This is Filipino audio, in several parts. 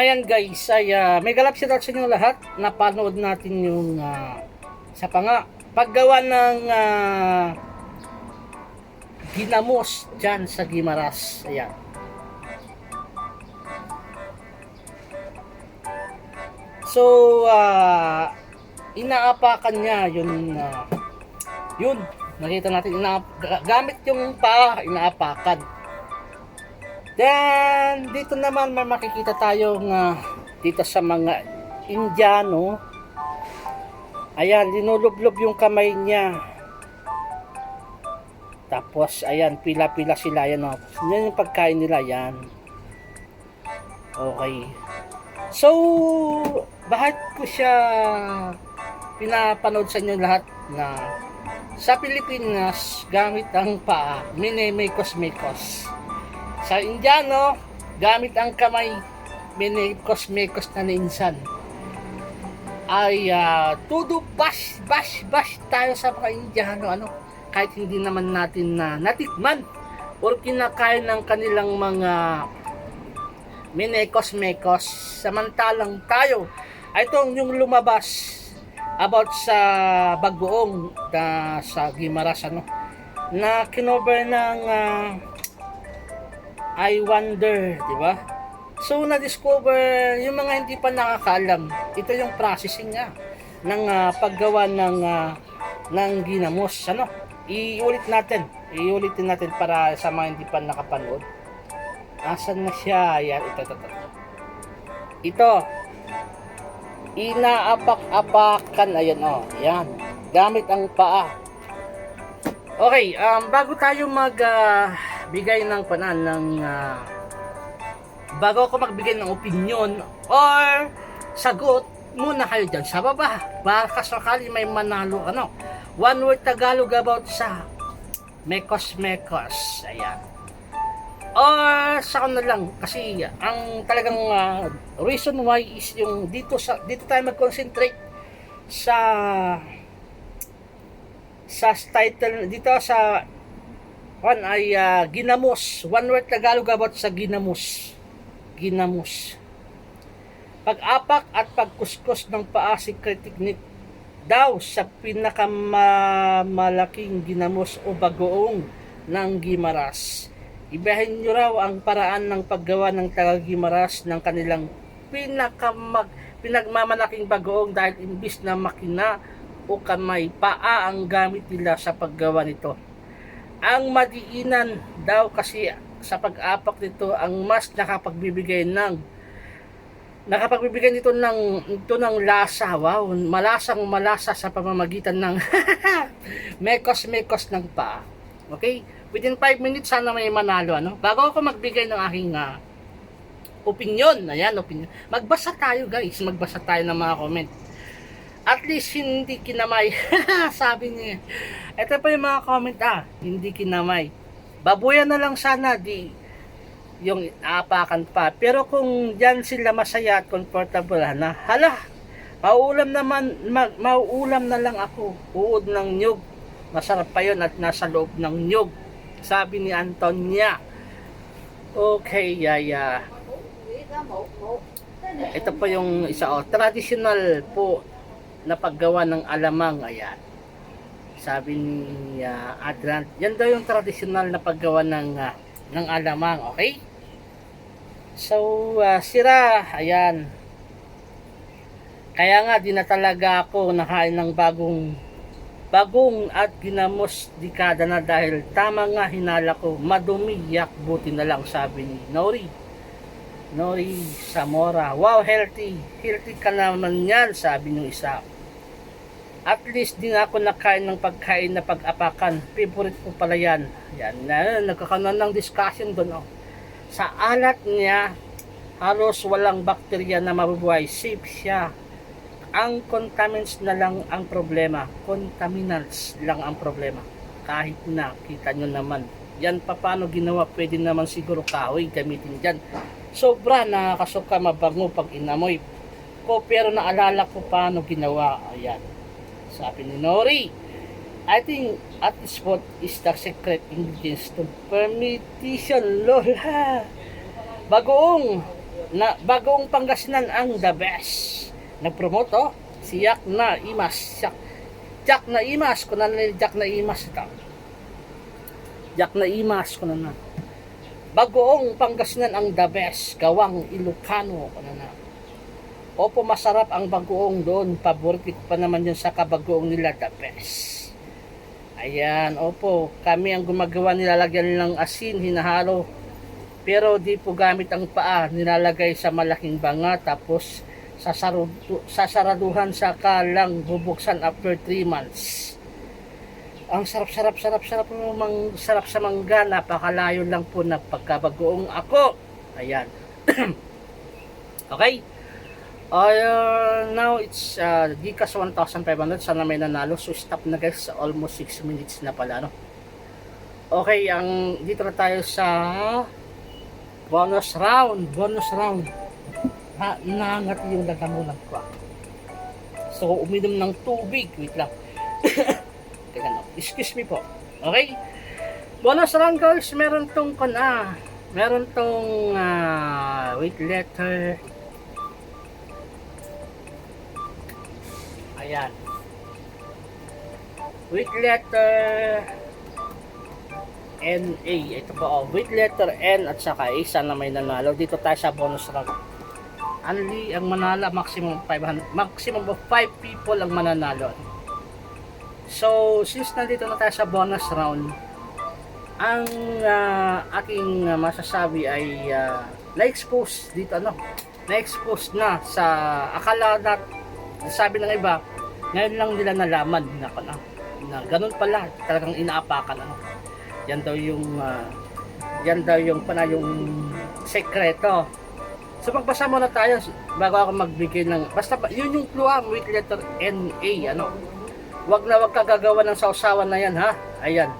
ayan guys, ay ah, may galap si sa inyo lahat. Napanood natin yung ah, sa panga paggawa ng ah, ginamos dyan sa Gimaras. Ayan. So, ah, inaapakan niya yun, ah, yun, nakita natin, inaap, ga- gamit yung paa, inaapakan. Then, dito naman may makikita tayong ah, dito sa mga Indiano. Ayan, linulublob yung kamay niya. Tapos, ayan, pila-pila sila. Ayan, oh. Yan yung pagkain nila, yan. Okay. So, bakit ko siya pinapanood sa inyo lahat na sa Pilipinas, gamit ang paa, minemekos-mekos. Sa Indiano, gamit ang kamay, minemekos-mekos na ninsan. Ay, uh, tudo bash, bash, bash tayo sa mga Indiano, ano, kahit hindi naman natin na natikman or kinakain ng kanilang mga minekos-mekos samantalang tayo ay itong yung lumabas about sa bagoong na sa Gimaras ano na kinover ng ah, I wonder di ba so na discover yung mga hindi pa nakakaalam ito yung processing niya ng ah, paggawa ng ah, ng ginamos ano iulit natin iulitin natin para sa mga hindi pa nakapanood Asan na siya? Ayan, ito, ito, ito. Ito. Inaapak-apakan. Ayan, oh. Ayan. Gamit ang paa. Okay, um, bago tayo mag ah, bigay ng panan ng ah, bago ako magbigay ng opinion or sagot muna kayo dyan sa baba. Baka sakali may manalo ano one word Tagalog about sa mekos mekos. Ayan. Or sa ano lang kasi ang talagang ah, reason why is yung dito sa dito tayo mag-concentrate sa sa title dito sa one ay ah, ginamos one word Tagalog about sa ginamos ginamos pag-apak at pagkuskus ng paa secret technique daw sa pinakamalaking ginamos o bagoong ng Gimaras. Ibahin nyo raw ang paraan ng paggawa ng taga Gimaras ng kanilang pinakamag, pinagmamalaking bagoong dahil imbis na makina o kamay, paa ang gamit nila sa paggawa nito. Ang madiinan daw kasi sa pag-apak nito ang mas nakapagbibigay ng nakapagbibigay nito ng ito ng lasa. Wow, malasang malasa sa pamamagitan ng mekos-mekos ng paa. Okay? Within 5 minutes sana may manalo ano. Bago ako magbigay ng aking ah, opinion, ayan opinion. Magbasa tayo guys, magbasa tayo ng mga comment. At least hindi kinamay. Sabi niya. Ito pa yung mga comment ah, hindi kinamay. Babuyan na lang sana di yung aapakan pa. Pero kung diyan sila masaya at comfortable, na, hala, mauulam naman, ma, mauulam na lang ako. Uod ng nyug. Masarap pa yun at nasa loob ng nyug. Sabi ni Antonia. Okay, yaya. Ito po yung isa, oh, traditional po na paggawa ng alamang. Ayan. Sabi ni ah, Adran, yan daw yung traditional na paggawa ng, ah, ng alamang. Okay? So, ah, sira, ayan. Kaya nga, di na talaga ako nakain ng bagong bagong at ginamos dekada na dahil tama nga hinala ko, madumi, yak, buti na lang sabi ni Nori. Nori Zamora. Wow, healthy. Healthy ka naman yan, sabi ng isa. At least din ako nakain ng pagkain na pag-apakan. Favorite ko pala yan. Yan, na, nagkakaroon ng discussion doon. Oh. Sa alat niya, halos walang bakterya na mabubuhay. Safe siya. Ang contaminants na lang ang problema. Contaminants lang ang problema. Kahit na, kita nyo naman. Yan pa paano ginawa, pwede naman siguro kahoy gamitin dyan. Sobra nakakasuka mabango pag inamoy ko pero naalala ko paano ginawa. Ayan. Sabi ni Nori. I think at this spot is the secret ingredients to permutation lol ha. Bagoong na bagong Pangasinan ang the best. Nagpromote oh, si Jack na Imas. Jack, Jack na Imas, kung ano ni Jack na Imas ito. Jack na Imas, kung ano na. Bagoong Pangasinan ang the best. Gawang Ilocano, kung ano na. Opo, masarap ang bagoong doon. Paborito ko pa naman yun sa kabagoong nila, the best. Ayan, opo. Kami ang gumagawa, nilalagyan ng asin, hinahalo. Pero di po gamit ang paa, nilalagay sa malaking banga, tapos sasaraduhan sa kalang bubuksan after 3 months. Ang sarap-sarap, sarap-sarap mang sarap sa mangga, napakalayo lang po na pagkabagoong ako. Ayan. okay. Uh, now it's uh, Gcash 1,500 sana may nanalo. So stop na guys. Almost 6 minutes na pala no? Okay ang dito na tayo sa bonus round. Bonus round. Ha, nangat yung lagamunan ko so uminom ng tubig. Wait lang teka no excuse me po okay bonus guys meron tong kan ah meron tong ah, wait letter Ayan. With letter NA. Ito po, oh. With letter N at saka A. Sana may nanalo. Dito tayo sa bonus round. Only ang manala, maximum 500, maximum of 5 people ang mananalo. So, since nandito na tayo sa bonus round, ang ah, aking ah, masasabi ay ah, na-expose dito ano, na-expose na sa akala na sabi ng iba, ngayon lang nila nalaman na, na, na ganun pala, talagang inaapakan ano. Yan daw yung ah, yan daw yung pana yung sekreto. So magbasa muna tayo bago ako magbigay ng basta ba- yun yung clue ah, with letter NA ano. Wag na wag ka gagawa ng sausawan na yan ha. Ayan.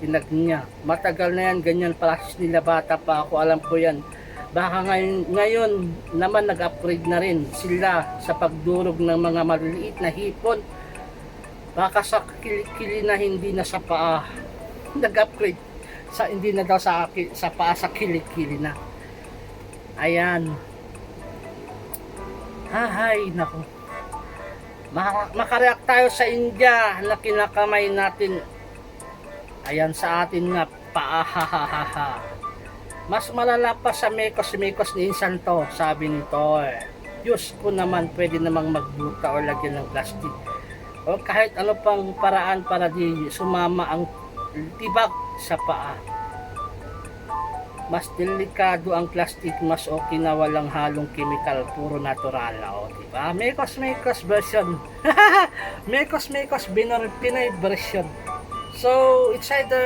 Tinag niya. Matagal na yan, ganyan pala nila bata pa ako, alam ko yan. Baka ngayon, ngayon naman nag-upgrade na rin sila sa pagdurog ng mga maliliit na hipon. Baka sa kilikili na hindi na sa paa. Nag-upgrade sa hindi na daw sa sa paa sa kilikili na. Ayan. Ahay, nako. Maka- makareact tayo sa India na kinakamay natin. Ayan sa atin nga, paahahaha. Mas malala pa sa mekos-mekos ni Insan to, sabi nito. Eh. Diyos ko naman, pwede namang magbuta o lagyan ng plastic. O kahit ano pang paraan para di sumama ang tibag sa paa. Mas delikado ang plastic, mas okay na walang halong chemical, puro natural. O, diba? Mekos-mekos version. Mekos-mekos binor Pinay version. So, it's either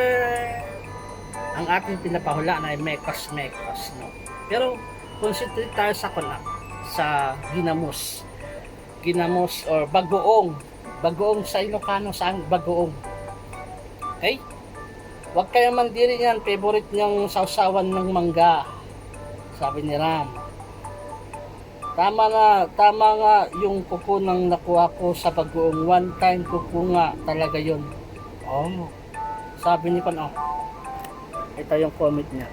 ang ating pinapahula na ay mekos-mekos. No? Pero, concentrate tayo sa kuna, sa ginamos. Ginamos or bagoong. Bagoong sa Ilocano, saan bagoong. Okay? Huwag kayo mandiri yan. Favorite niyang sausawan ng mangga. Sabi ni Ram. Tama na, tama nga yung kuko nang nakuha ko sa bagoong. One time kuko nga talaga yun. Oh. Sabi ni Pan, oh. Ito yung comment niya.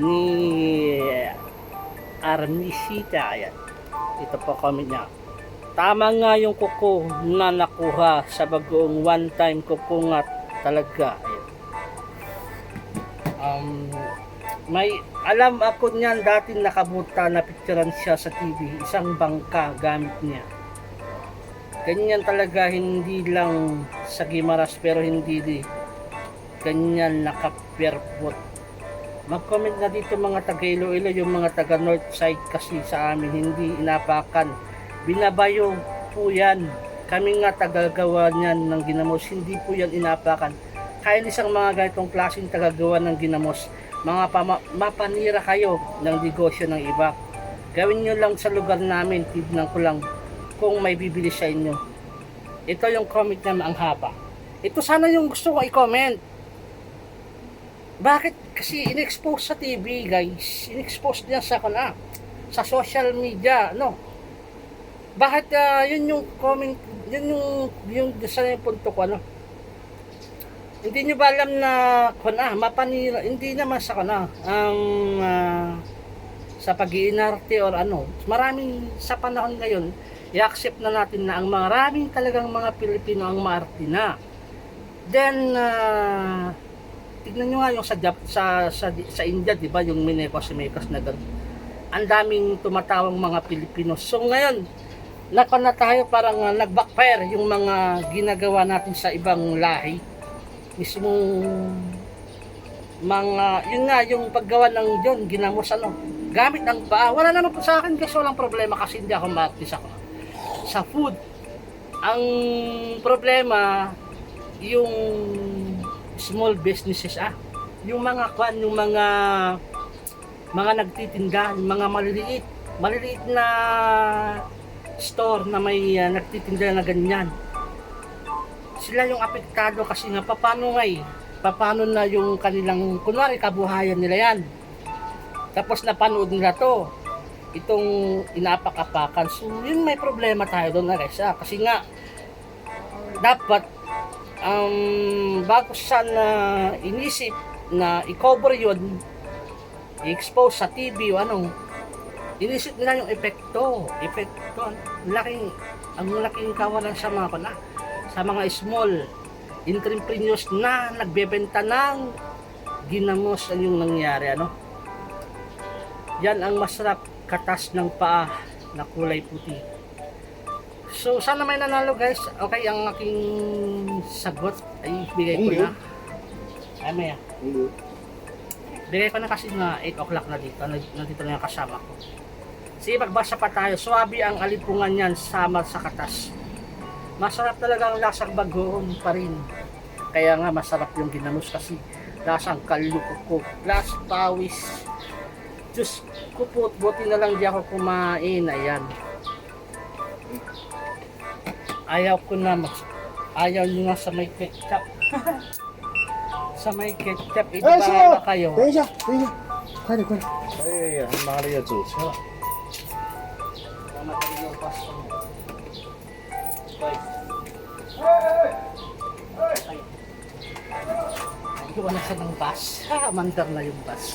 Ni Armisita. Ayan. Ito po comment niya. Tama nga yung kuko na nakuha sa bagoong one time kuko nga talaga. Um, may alam ako niyan dati nakabuta na picturean siya sa TV isang bangka gamit niya. Ganyan talaga hindi lang sa Gimaras pero hindi di. Ganyan nakaperpot. Mag-comment na dito mga taga Iloilo yung mga taga north side kasi sa amin hindi inapakan. Binabayo po yan kami nga tagagawa niyan ng ginamos. Hindi po yan inapakan. Kaya isang mga ganitong klaseng tagagawa ng ginamos mga pama, mapanira kayo ng negosyo ng iba. Gawin nyo lang sa lugar namin tignan ko lang kung may bibili sa inyo. Ito yung comment na ang haba ito sana yung gusto ko i-comment. Bakit? Kasi in-expose sa TV guys. In-expose niya sa kana sa social media no bakit ah, yun yung comment yun yung yung sana yung punto ko ano hindi nyo ba alam na kuna mapanira hindi naman sa kana ang ah, sa pag or ano. Maraming sa panahon ngayon, i-accept na natin na ang maraming talagang mga Pilipino ang maarte na. Then, ah, tignan nyo nga yung sa, Jap- sa, sa, sa India, di ba, yung Minekos-Mekos na gano'n. Ang daming tumatawang mga Pilipino. So ngayon, naka na tayo parang uh, nag-backfire yung mga ginagawa natin sa ibang lahi. Mismong mga, yun nga, yung paggawa ng yun, ginamos ano, gamit ang paa. Wala naman po sa akin kasi walang problema kasi hindi ako ma-artist ako. Sa food, ang problema, yung small businesses ah. Yung mga kwan, yung mga mga nagtitinda, yung mga maliliit, maliliit na store na may uh, nagtitinda na ganyan. Sila yung apektado kasi nga paano nga eh, paano na yung kanilang, kunwari kabuhayan nila yan. Tapos napanood nila to, itong inapak-apakan. So yun may problema tayo doon na guys. Kasi nga, dapat um, bago sana inisip na i-cover yun, i-expose sa TV o anong, inisip nila yung epekto. Epekto. Ang laking, ang laking kawalan sa mga kana, sa mga small entrepreneurs na nagbebenta ng ginamos. Ang yung nangyari ano? Yan ang masarap katas ng paa na kulay puti. So sana may nanalo guys. Okay ang aking sagot. Ay bigay ko na. Ay maya bigay ko na kasi na 8 o'clock na dito. Nandito na yung kasama ko sige magbasa pa tayo swabe ang alipungan yan sama sa katas masarap talaga ang lasang bagoong pa rin. Kaya nga masarap yung ginamos kasi lasang kaluko Las pawis. Diyos ko po, buti na lang di ako kumain. Ayan. Ayaw ko na mas ayaw nyo nga sa may ketchup. sa may ketchup, ito Eh, ba na kayo? 等一下，等一下，快点快点！哎呀，他妈的要走车了！ Yung customer. Bye. Iwan na siya ng bus. Ha, mandar na yung bus.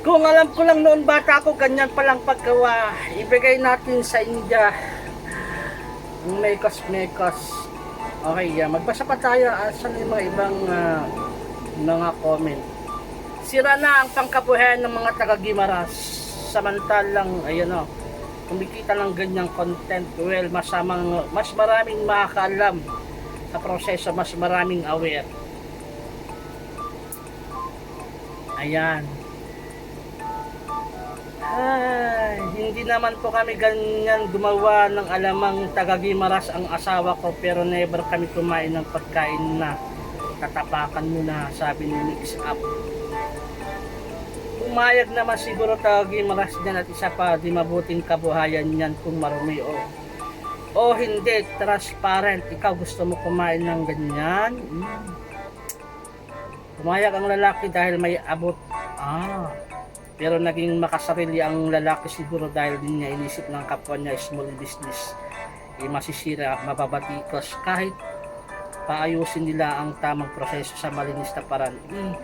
Kung alam ko lang noon bata ako, ganyan palang paggawa. Ibigay natin sa India. Ang mekos-mekos. Okay, yeah. magbasa pa tayo. Uh, saan yung mga ibang ah, mga comment. Sira na ang pangkabuhayan ng mga taga-Gimaras. Samantalang, ayun o, kumikita ng ganyang content, well, masamang, mas maraming makakaalam sa proseso, mas maraming aware. Ayan. Ay, hindi naman po kami ganyan gumawa ng alamang taga-Gimaras ang asawa ko pero never kami kumain ng pagkain na tatapakan mo na sabi ni Mix Up. Pumayag naman siguro taga-Gimaras dyan at isa pa di mabuting kabuhayan yan kung marumi o o hindi, transparent. Ikaw gusto mo kumain ng ganyan? Mm. Pumayag ang lalaki dahil may abot. Ah. Pero naging makasarili ang lalaki siguro dahil din niya inisip ng kapwa niya small business. Eh, masisira, mababatikos kahit paayusin nila ang tamang proseso sa malinis na paraan. Eh,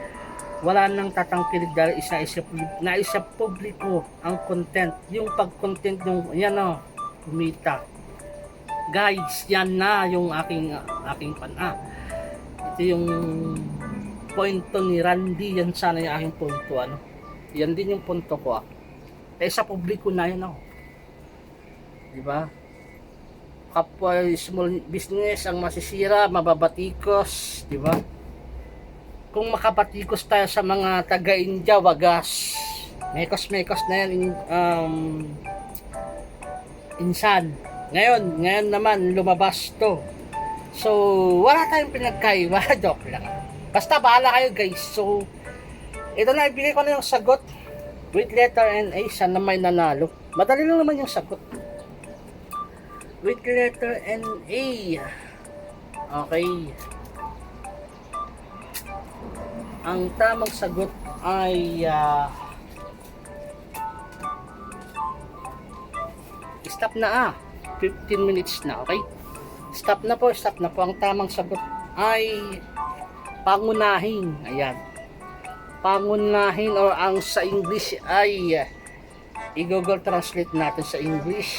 wala nang tatangkilig dahil isa isa na isa publiko ang content. Yung pag-content yung yan o, kumita. Guys yan na yung aking aking pan ah. ito yung punto ni Randy yan sana yung aking punto ano. Yan din yung punto ko ah. Eh sa publiko na yan ako di ba? Kapwa small business ang masisira mababatikos di ba kung makabatikos tayo sa mga taga India wagas mekos mekos na yan in, um, insan ngayon, ngayon naman lumabas to. So, wala tayong pinagkaiba. Joke lang. Basta bahala kayo guys. So, ito na, ibigay ko na yung sagot. With letter and A, sana may nanalo. Madali lang naman yung sagot. With letter and A. Okay. Ang tamang sagot ay ah, stop na ah. 15 minutes na, okay? Stop na po, stop na po. Ang tamang sagot ay pangunahin. Ayan. pangunahin or ang sa English ay uh, i-google translate natin sa English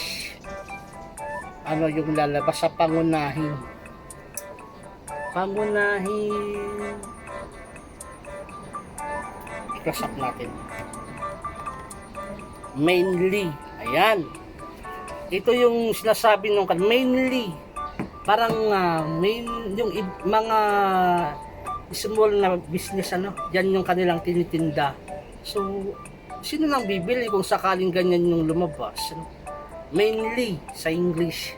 ano yung lalabas sa pangunahin pangunahin i-close up natin. Mainly. Ayan. Ito yung sinasabi nung kan mainly. Parang ah, main yung mga small na business ano yan yung kanilang tinitinda. So sino nang bibili kung sakaling ganyan yung lumabas ano? mainly sa English.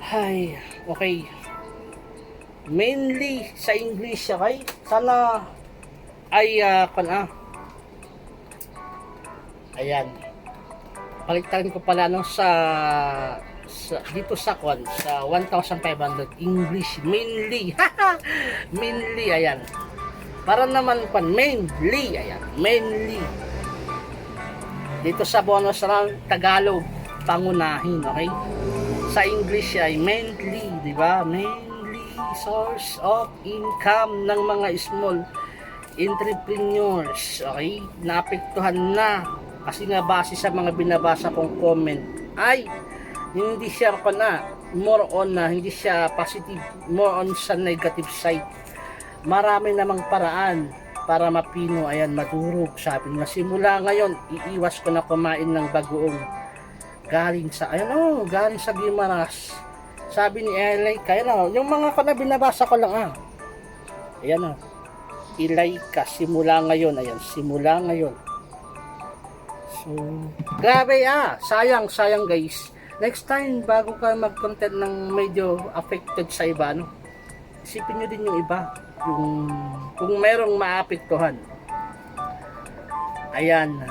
Ay okay. Mainly sa English okay? Sana ay uh, ah. Ayan. Paligtarin ko pala no sa, sa dito sa kwan sa 1,500 English mainly. Mainly ayan. Para naman pan mainly ayan mainly. Dito sa bonus round Tagalog pangunahin okay? Sa English ay mainly di ba? Mainly source of income ng mga small entrepreneurs okay? Naapektuhan na. Kasi nga base sa mga binabasa kong comment ay hindi siya pa na more on na hindi siya positive more on sa negative side. Marami namang paraan para mapino ayan madurog sabi nga. Simula ngayon iiwas ko na kumain ng bagoong. Galing sa ayan oh galing sa Gimaras sabi ni Elay kaya na yung mga ko na binabasa ko lang ah. Ayan oh ilay ka simula ngayon ayan simula ngayon So, grabe ah. Sayang, sayang guys. Next time, bago ka mag-content ng medyo affected sa iba, no? Isipin nyo din yung iba. Yung, kung merong maapektuhan. Ayan.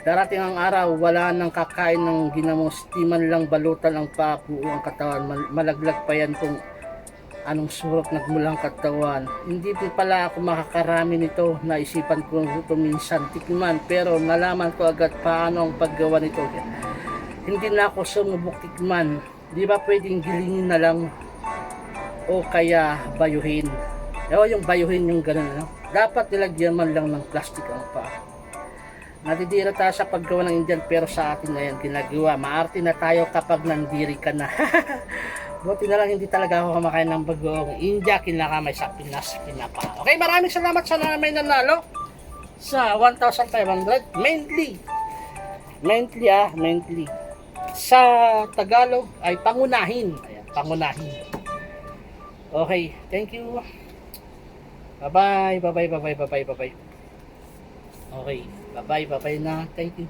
Darating ang araw, wala nang kakain ng ginamos. Di man lang balutan ang papuo ang katawan. Mal- malaglag pa yan kung anong surot nagmulang katawan. Hindi din pala ako makakarami nito. Naisipan ko ito minsan tikman pero nalaman ko agad paano ang paggawa nito. Hindi na ako sumubok tikman. Di ba pwedeng gilingin na lang o kaya bayuhin. O yung bayuhin yung ganun. Ano? Dapat nilagyan man lang ng plastic ang paa. Natitira tayo sa paggawa ng Indian pero sa atin na yan ginagawa. Maarte na tayo kapag nandiri ka na. Buti na lang hindi talaga ako kumakain ng bagong India kinakamay sa Pinas pinapa. Okay, maraming salamat sa na may nanalo sa 1,500 mainly. Mainly ah, mainly. Sa Tagalog ay pangunahin. Ayan, pangunahin. Okay, thank you. Bye-bye, bye-bye, bye-bye, bye-bye, bye-bye. Okay, bye-bye, bye-bye na. Thank you.